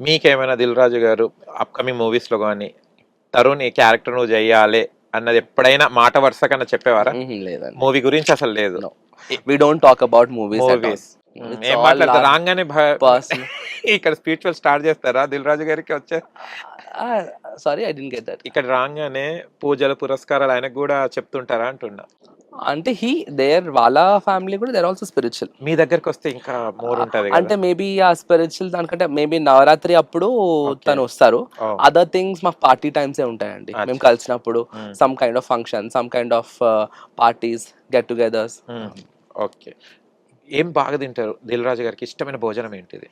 మీకేమైనా దిల్ రాజు గారు అప్కమింగ్ మూవీస్లో కానీ తరుణ్ ఈ క్యారెక్టర్ నువ్వు చెయ్యాలి అన్నది ఎప్పుడైనా మాట వరుస కన్నా చెప్పేవారా లేదండి. మూవీ గురించి అసలు లేదు. We don't talk about movies ఏం మాట్లాడతారు? రాగానే. ఇక్కడ స్పీచ్ స్టార్ట్ చేస్తారా? దిల్ రాజు గారికి వచ్చే? Sorry I didn't get that ఇక్కడ రాగానే పూజలు పురస్కారాలు ఆయనకు కూడా చెప్తుంటారా అంటున్నా. అంటే హీ దేర్ వాళ్ళ ఫ్యామిలీ కూడా దేర్ ఆల్సో స్పిరిచువల్ మీ దగ్గరకు వస్తే ఇంకా మోర్ ఉంటది. అంటే మేబీ ఆ స్పిరిచువల్ దానికంటే మేబీ నవరాత్రి అప్పుడు. తను వస్తారు. అదర్ థింగ్స్ మాకు పార్టీ టైమ్స్ ఏ ఉంటాయండి. మేము. కలిసినప్పుడు. Some kind of function some kind of parties get togethers okay ఏం బాగా తింటారు? దిల్ రాజు గారికి ఇష్టమైన భోజనం ఏంటిది?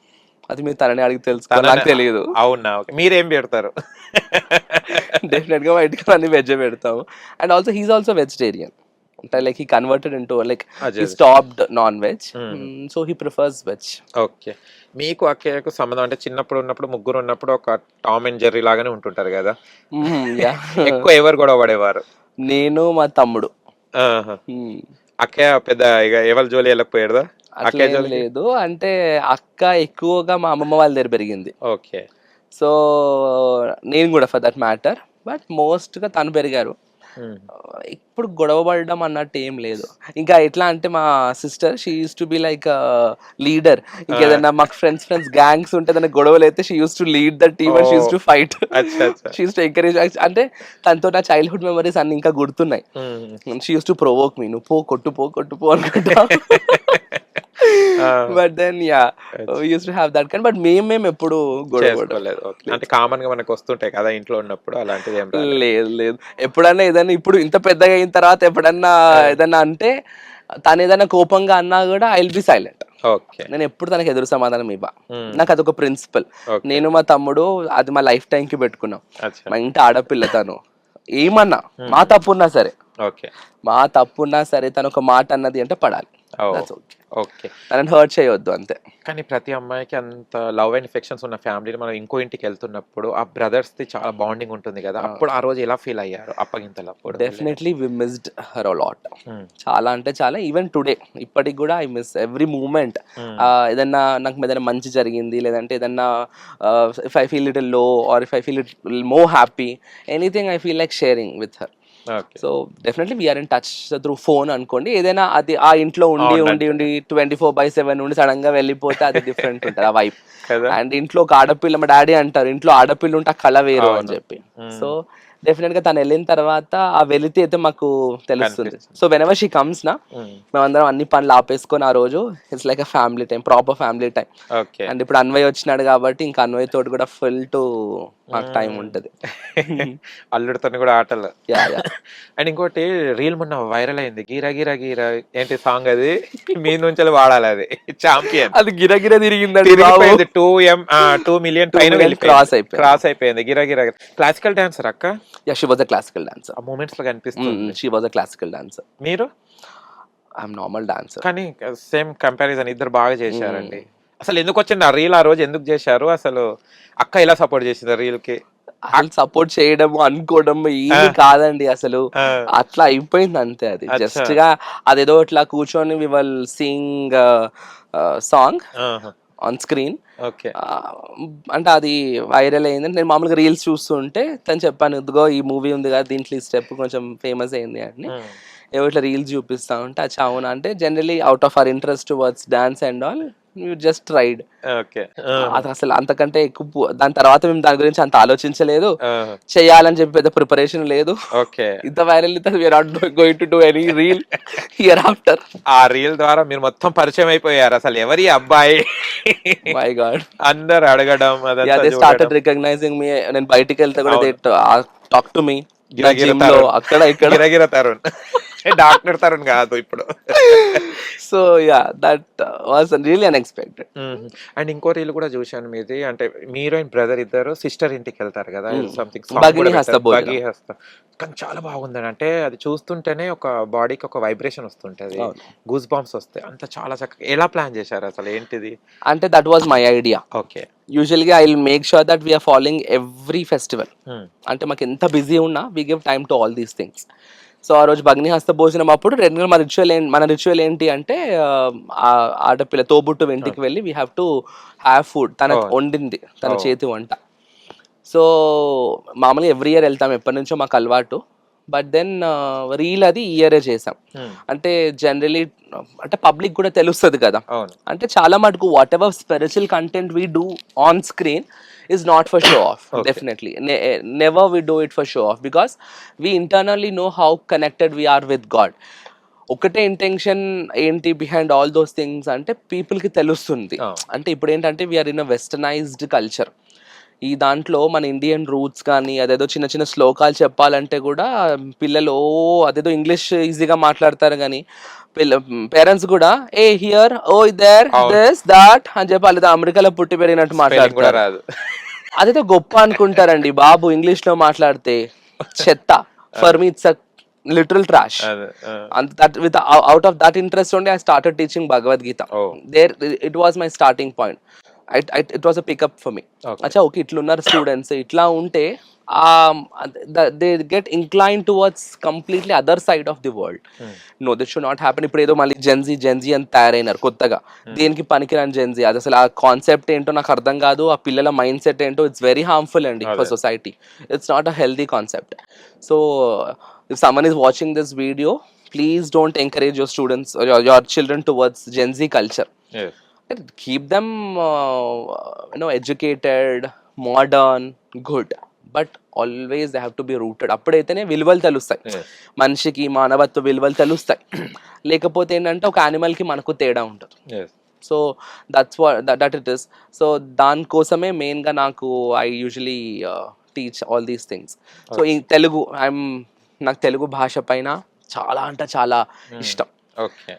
అది మీరు తనని అడిగి తెలుసుకో తననే- నాకు తెలియదు అవునా? మీరేం పెడతారు? డెఫినెట్గా బయటకి అన్ని వెజ్ పెడతాము. And also he's also vegetarian అంటే like he converted into like he. Stopped non veg Hmm. So he prefers veg okay మీకు అక్కయ్యకు సంబంధం అంటే చిన్నప్పుడు ఉన్నప్పుడు ముగ్గురు ఉన్నప్పుడు ఒక టామ్ అండ్ జెర్రీ లాగానే ఉంటుంటారు కదా? ఎక్కువ ఎవరు గొడవ పడేవారు? నేను మా తమ్ముడు. Hmm. అక్కయ్య పెద్ద ఇక ఎవరి జోలి అక్కయ్య జోలి లేదు. అంటే అక్క ఎక్కువగా మా అమ్మమ్మ వాళ్ళ దగ్గర పెరిగింది. ఓకే సో నేను కూడా ఫర్ దట్ మ్యాటర్ బట్ మోస్ట్గా తను పెరిగారు. ఇప్పుడు గొడవ పడడం అన్నట్టు ఏం లేదు. ఇంకా ఎట్లా అంటే మా sister she used to be like leader ఇంకేదన్నా మాకు ఫ్రెండ్స్ ఫ్రెండ్స్ గ్యాంగ్స్ ఉంటే దాని గొడవలు అయితే she used to lead the team she used to fight she used to encourage అంటే తనతో నా చైల్డ్హుడ్ మెమరీస్ అన్ని ఇంకా గుర్తున్నాయి. She used to provoke me నువ్వు పో కొట్టు పో కొట్టు పో అనుకుంటా. But then yeah used to have that కన్ బట్ మేము మేము ఎప్పుడు గొడవ పడం. చేసుకోలేదు. ఓకే. అంటే కామన్గా మనకు వస్తుంటాయి కదా ఇంట్లో ఉన్నప్పుడు అలాంటిది ఏం. లేదు లేదు. ఎప్పుడన్నా ఏదైనా ఇప్పుడు ఇంత పెద్దగా అయిన తర్వాత ఎప్పుడన్నా ఏదన్నా అంటే తను ఏదైనా కోపంగా అన్నా కూడా I will be silent okay. నేను ఎప్పుడు తనకి ఎదురు సమాధానం ఇవ్వ. ఉమ్. నాకు అదొక ప్రిన్సిపల్. నేను మా తమ్ముడు అది మా లైఫ్ టైం కి పెట్టుకున్నాం. మా ఇంటి ఆడపిల్ల తను. ఏమన్నా మా తప్పున్నా సరే. ఓకే. మా తప్పున్నా సరే తను ఒక మాట అన్నది అంటే పడాలి. ఓకే. తనని హర్ట్ చేయొద్దు అంతే. కానీ ప్రతి అమ్మాయికి అంత లవ్ అండ్ ఎఫెక్షన్స్ ఉన్న ఫ్యామిలీని మనం ఇంకో ఇంటికి వెళ్తున్నప్పుడు ఆ బ్రదర్స్ ది చాలా బాండింగ్ ఉంటుంది కదా. అప్పుడు ఆ రోజు ఎలా ఫీల్ అయ్యారు? అప్పగింతలు అప్పుడు definitely we missed her lot. చాలా అంటే చాలా ఈవెన్ టుడే ఇప్పటికి కూడా ఐ మిస్ ఎవ్రీ మూమెంట్. ఏదన్నా నాకు ఏదైనా మంచి జరిగింది లేదంటే ఏదన్నా ఇఫ్ ఐ ఫీల్ ఇట్లో or if I feel it more happy anything I feel like sharing with her so definitely we're in touch through phone అనుకోండి ఏదైనా అది ఆ ఇంట్లో ఉండి. ఉండి ఉండి ట్వంటీ ఫోర్ బై సెవెన్ ఉండి సడన్గా వెళ్ళిపోతే అది డిఫరెంట్ ఉంటుంది ఆ వైఫ్ అండ్ ఇంట్లో ఒక ఆడపిల్ల మా డాడీ అంటారు ఇంట్లో ఆడపిల్ల ఉంటే ఆ కళ వేరు అని. చెప్పి Hmm. సో డెఫినెట్గా తను వెళ్ళిన తర్వాత ఆ వెళితే అయితే మాకు తెలుస్తుంది. So whenever she comes నా Hmm. మేమందరం అన్ని పనులు ఆపేసుకొని ఆ రోజు it's like a family time proper family time okay and ఇప్పుడు అన్వయ్ వచ్చినాడు కాబట్టి ఇంకా అన్వయ్ తోటి కూడా ఫుల్ టు మాకు టైం ఉంటుంది. అల్లుడితో కూడా ఆటలు. అండ్ ఇంకోటి రీల్ మొన్న వైరల్ అయింది. గీరా గీరా గీరా ఏంటి సాంగ్ అది? మీ నుంచి వాడాలి అది. చాంపియన్ అది తిరిగిందండి బాబు. తిరిగిపోయింది టూ ఎం టూ మిలియన్ పైన cross అయిపోయింది. క్రాస్ అయిపోయింది. గిరా గిరా క్లాసికల్ డాన్సర్ అక్క? Yeah she was a classical dancer ఆ మూమెంట్స్లో కనిపిస్తుంది she was a classical dancer మీరు? ఐఎమ్ నార్మల్ డాన్సర్ కానీ సేమ్ కంపారిజన్ ఇద్దరు బాగా చేశారండి. అసలు ఎందుకు వచ్చింది? ఆ రీల్ ఆ రోజు ఎందుకు చేశారు? అసలు అక్క ఎలా సపోర్ట్ చేసింది రీల్కి అసలు సపోర్ట్ చేయడం అనుకోవడం ఏమి కాదండి అసలు. అట్లా అయిపోయింది అంతే అది. జస్ట్గా అదేదో ఇట్లా కూర్చొని we will sing song on screen okay అంటే అది వైరల్ అయింది. నేను మామూలుగా రీల్స్ చూస్తుంటే తను చెప్పాను ఇదిగో ఈ మూవీ ఉంది కదా దీంట్లో ఈ స్టెప్ కొంచెం ఫేమస్ అయింది అని. ఏవో ఇట్లా రీల్స్ చూపిస్తా ఉంటే అచ్చా అవునా అంటే generally out of our interest words dance and all you just tried okay. అది అసలు అంతకంటే ఎక్కువ దాని తర్వాత మేము దాని గురించి అంత ఆలోచించలేదు. చేయాలని చెప్పి పెద్ద ప్రిపరేషన్ లేదు. ఓకే. ఇంత viral we're not going to do any reel year after ఆ రీల్ ద్వారా మీరు మొత్తం పరిచయం అయిపోయారు. అసలు ఎవరి అబ్బాయి? మై గాడ్ అందరు అడగడం యా అదంతా దే స్టార్టెడ్. రికగ్నైజింగ్ మీ నేను బయటికి వెళ్తే కూడా టాక్ టు మీ. అక్కడ ఇక్కడ. గిరగిర తరుణ్. డాక్టర్ తరుణ్ కాదు ఇప్పుడు. So yeah that was really unexpected and ఇంకో రీల్ కూడా చూశాను మీది. అంటే మీరు అండ్ బ్రదర్ ఇద్దరు సిస్టర్ ఇంటికి వెళ్తారు కదా. సంథింగ్. బగి హస్త కానీ చాలా బాగుందండి అంటే అది చూస్తుంటేనే ఒక బాడీకి ఒక వైబ్రేషన్ వస్తుంటది. గూస్ బాంబ్స్ వస్తాయి. అంత చాలా చక్కగా ఎలా ప్లాన్ చేశారు అసలు? ఏంటిది? అంటే that was my idea okay. యూజువల్గా I will make sure that we're following every festival అంటే మాకు ఎంత బిజీ ఉన్నా we give time to all these things so ఆ రోజు భగ్నిహస్త భోజనం అప్పుడు రెగ్యులర్ మన రిచువల్ మన రిచువల్ ఏంటి అంటే ఆడపిల్ల తోబుట్టు ఇంటికి వెళ్ళి we have to have food తన. వండింది తన Oh. చేతి వంట. సో మామూలుగా ఎవ్రీ ఇయర్ వెళ్తాం ఎప్పటి నుంచో మాకు అలవాటు. బట్ దెన్ రీల్ అది ఇయరే చేసాం Hmm. అంటే జనరలీ అంటే పబ్లిక్ కూడా తెలుస్తుంది కదా. అంటే చాలా మటుకు whatever spiritual content we do on screen is not for show off Okay. Definitely never we do it for show off because we internally know how connected we're with God ఒకటే intention ఏంటి behind all those things అంటే పీపుల్కి తెలుస్తుంది. అంటే ఇప్పుడు ఏంటంటే we're in a westernized culture ఈ దాంట్లో మన ఇండియన్ రూట్స్ కానీ అదేదో చిన్న చిన్న శ్లోకాలు చెప్పాలంటే కూడా పిల్లలు ఓ అదేదో ఇంగ్లీష్ ఈజీగా మాట్లాడతారు కానీ పిల్ల పేరెంట్స్ కూడా ఏ here or there. This that అని చెప్పి వాళ్ళతో అమెరికాలో పుట్టి పెరిగినట్టు మాట్లాడతారు. రాదు. అదేదో గొప్ప అనుకుంటారండి బాబు ఇంగ్లీష్లో మాట్లాడితే చెత్త for me it's literal trash అదే ఆ. and that with the, out of that interest only i started teaching bhagavad gita. Was a pickup for me. Okay. అచ్చా ఓకే ఇట్లున్నారు స్టూడెంట్స్ ఇట్లా ఉంటే they get incline towards completely other side of the world no that should not happen ఇప్పుడు ఏదో మళ్ళీ Gen Z Gen Z అని తయారైనారు కొత్తగా. దేనికి పనికిరాని జెన్జీ అది అసలు ఆ కాన్సెప్ట్ ఏంటో నాకు అర్థం కాదు. ఆ పిల్లల మైండ్ సెట్ ఏంటో ఇట్స్ వెరీ హార్మ్ఫుల్ అండి for. Society it's not a healthy concept so if someone is watching this video please don't encourage your students or your, your children towards uh, you know educated modern good. But always they have to be rooted. అప్పుడైతేనే విలువలు తెలుస్తాయి. మనిషికి మానవత్వ విలువలు తెలుస్తాయి. లేకపోతే ఏంటంటే ఒక యానిమల్కి మనకు తేడా ఉంటుంది. So that's that it is so దానికోసమే మెయిన్గా నాకు I usually teach all these things so ఈ తెలుగు ఐఎమ్ నాకు తెలుగు భాష పైన చాలా అంటే చాలా ఇష్టం. ఓకే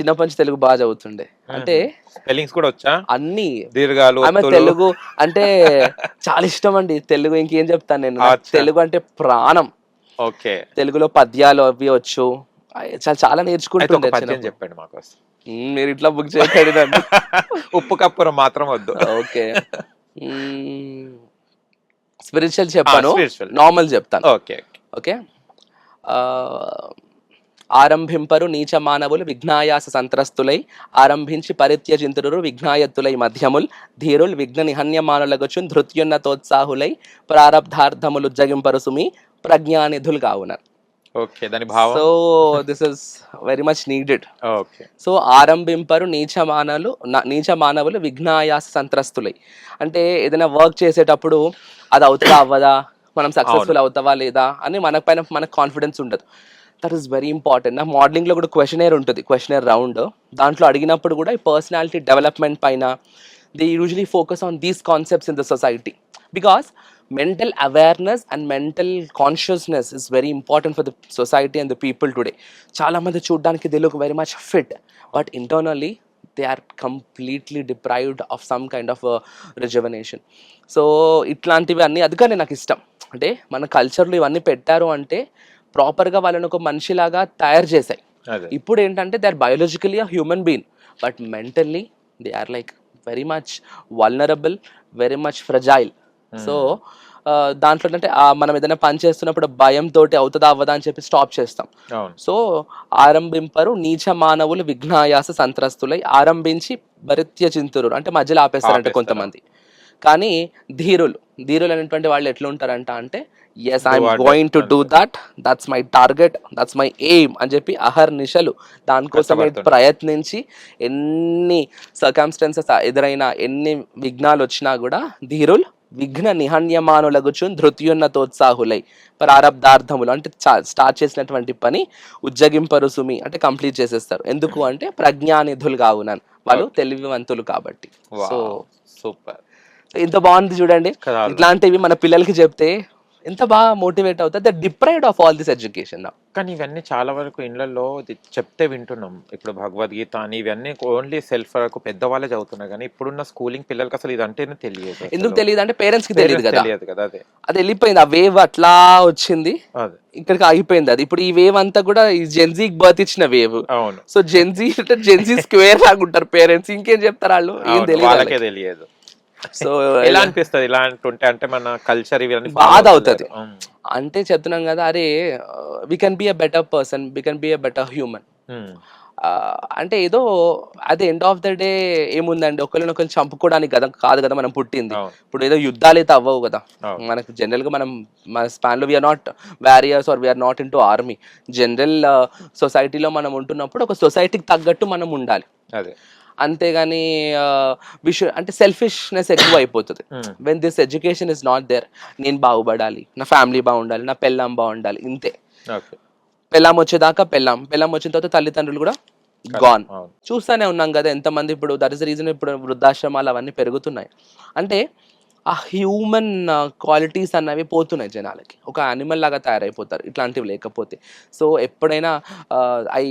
చిన్నప్పటి నుంచి తెలుగు బాగా చదువుతుండే. అంటే స్పెల్లింగ్స్ కూడా వచ్చా? అన్ని. దీర్ఘాలు ఆమె. తెలుగు అంటే చాలా ఇష్టం అండి. తెలుగు ఇంకేం చెప్తాను నేను. తెలుగు అంటే ప్రాణం. ఓకే. తెలుగులో పద్యాలు అవి వచ్చు. చాలా చాలా నేర్చుకుంటుండే. చెప్పండి మాకోసం మ్మ్, మీరు ఇట్లా బుక్ నన్ను. ఉప్పు కప్పురం మాత్రం వద్దు. ఓకే. స్పిరిచువల్ చెప్పాను. నార్మల్ చెప్తాను. Okay okay. ఆరంభింపరు నీచ మానవులు విఘ్నాయాస సంత్రస్తులై ఆరంభించి పరిత్యజింతురు విఘ్నాయత్తులై మధ్యముల్ ధీరుల్ విఘ్న నిహన్యమానులగొచ్చు ధృత్యున్నతోత్సాహులై ప్రారబ్ధార్థములు జగింపరు సుమి ప్రజ్ఞానిధులు కావున ఓకే దాని భావం? So this is very much needed okay. So ఆరంభింపరు నీచ మానవులు నీచ మానవులు విఘ్నాయాస సంత్రస్తులై. అంటే ఏదైనా వర్క్ చేసేటప్పుడు అది అవుతుందా అవ్వదా? మనం సక్సెస్ఫుల్ అవుతావా లేదా? అని మన పైన మనకు కాన్ఫిడెన్స్ ఉండదు. దట్ ఈస్ వెరీ ఇంపార్టెంట్ నా మోడలింగ్లో కూడా క్వశ్చనేర్ ఉంటుంది. క్వశ్చనేర్ రౌండ్ దాంట్లో అడిగినప్పుడు కూడా ఈ పర్సనాలిటీ డెవలప్మెంట్ పైన they usually focus on these concepts in the society because mental awareness and mental consciousness is very important for the society and the people today చాలామంది చూడడానికి they look very much fit but internally they are completely deprived of some kind of reservation so ఇట్లాంటివి అన్నీ అందుకనే నాకు ఇష్టం. అంటే మన కల్చర్లో ఇవన్నీ పెట్టారు అంటే ప్రాపర్గా వాళ్ళని ఒక మనిషిలాగా తయారు చేశాయి. ఇప్పుడు ఏంటంటే they are biologically a human being but mentally they are like very much vulnerable very much fragile so దాంట్లో అంటే మనం ఏదైనా పని చేస్తున్నప్పుడు భయంతో అవుతుందా అవ్వదా అని చెప్పి స్టాప్ చేస్తాం. సో ఆరంభింపరు నీచ మానవులు విఘ్నాయాస సంత్రస్తులై ఆరంభించి భరిత్య చింతురు అంటే మధ్యలో ఆపేస్తారంట ఆపేస్తారు. కొంతమంది. కానీ ధీరులు. ధీరులు అనేటువంటి వాళ్ళు ఎట్లా ఉంటారంట అంటే yes I'm going to do that that's my target that's my aim అని చెప్పి అహర్నిశలు దానికోసమే కష్టపడుతుంటారు. ప్రయత్నించి ఎన్ని సర్కమ్స్టెన్సెస్ ఎదురైనా ఎన్ని విఘ్నాలు వచ్చినా కూడా ధీరులు విఘ్న నిహన్యమానులగుచు ధృత్యున్నతోత్సాహులై ప్రారబ్ధార్థములు అంటే స్టార్ట్ చేసినటువంటి పని ఉజ్జగింపరు సుమి అంటే కంప్లీట్ చేసేస్తారు. ఎందుకు అంటే ప్రజ్ఞానిధులు కావునని. వాళ్ళు తెలివివంతులు కాబట్టి. So super. ఇంత బాగుంది చూడండి. ఇట్లాంటివి మన పిల్లలకి చెప్తే ఎంత బాగా మోటివేట్ అవుతుంది the deprived of all this education కానీ ఇవన్నీ చాలా వరకు ఇళ్ళలో చెప్తే వింటున్నాం. ఇప్పుడు భగవద్గీత అని ఇవన్నీ ఓన్లీ సెల్ఫ్ వరకు పెద్దవాళ్ళే చదువుతున్నారు కానీ ఇప్పుడున్న స్కూలింగ్ పిల్లలకి అసలు ఇదంటేనే తెలియదు ఎందుకు. తెలియదు అంటే పేరెంట్స్కి తెలియదు కదా. తెలియదు కదా అదే. అది వెళ్ళిపోయింది. ఆ వేవ్ అట్లా వచ్చింది. ఇక్కడికి ఆగిపోయింది అది. ఇప్పుడు ఈ వేవ్ అంతా కూడా ఈ జెన్జీకి బర్త్ ఇచ్చిన వేవ్ అవును. సో జెన్జీ అంటే జెన్జీ స్క్వేర్ లాగా ఉంటారు పేరెంట్స్ ఇంకేం చెప్తారు వాళ్ళు? ఏం తెలియదు. తెలియదు. సో ఎలా అనిపిస్తుంది? ఇలా అంటుంటే అంటే మన కల్చర్ ఇవన్నీ బాధ అవుతది. అంటే చెప్తున్నాం కదా అరే we can be a better person we can be a better human అంటే ఏదో at the end of the day ఏముందండి? ఒకరినొకరు చంపుకోవడానికి కదా కాదు కదా మనం పుట్టింది. ఇప్పుడు ఏదో యుద్ధాలు అయితే అవ్వవు కదా. మనకు జనరల్గా మనం మన స్పాన్లో we're not warriors or we're not into army general సొసైటీలో మనం ఉంటున్నప్పుడు ఒక సొసైటీకి తగ్గట్టు మనం ఉండాలి. అదే. అంతేగాని విష అంటే సెల్ఫిష్నెస్ ఎక్కువ అయిపోతుంది when this education is not there నేను బాగుపడాలి నా ఫ్యామిలీ బాగుండాలి నా పెళ్ళాం బాగుండాలి ఇంతే. పెళ్ళాం వచ్చేదాకా పెళ్ళాం. పెళ్ళాం వచ్చిన తర్వాత తల్లిదండ్రులు కూడా గాన్ చూస్తానే ఉన్నాం కదా ఎంతమంది ఇప్పుడు దట్ ఇస్ రీజన్ ఇప్పుడు వృద్ధాశ్రమాలు అవన్నీ పెరుగుతున్నాయి. అంటే ఆ హ్యూమన్ క్వాలిటీస్ అన్నవి పోతున్నాయి జనాలకి. ఒక యానిమల్ లాగా తయారైపోతారు ఇట్లాంటివి లేకపోతే. సో ఎప్పుడైనా ఐ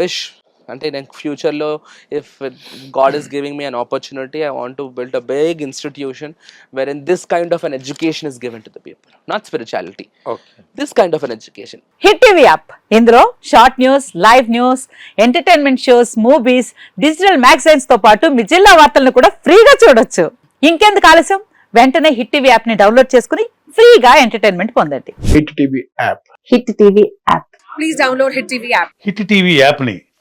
విష్ అంటే నేను ఫ్యూచర్లో if God is giving me an opportunity I want to build a big institution wherein this kind of an education is given to the people not spirituality okay this kind of an education Hit TV app ఇందులో short news live news entertainment shows movies digital మ్యాగజైన్స్తో పాటు మీ జిల్లా వార్తలను కూడా ఫ్రీగా చూడొచ్చు. ఇంకెందుకు ఆలస్యం? వెంటనే హిట్ టీవీ యాప్ని డౌన్లోడ్ చేసుకుని ఫ్రీగా ఎంటర్టైన్మెంట్ పొందండి. Hit TV app Hit TV app Hit TV యాప్ని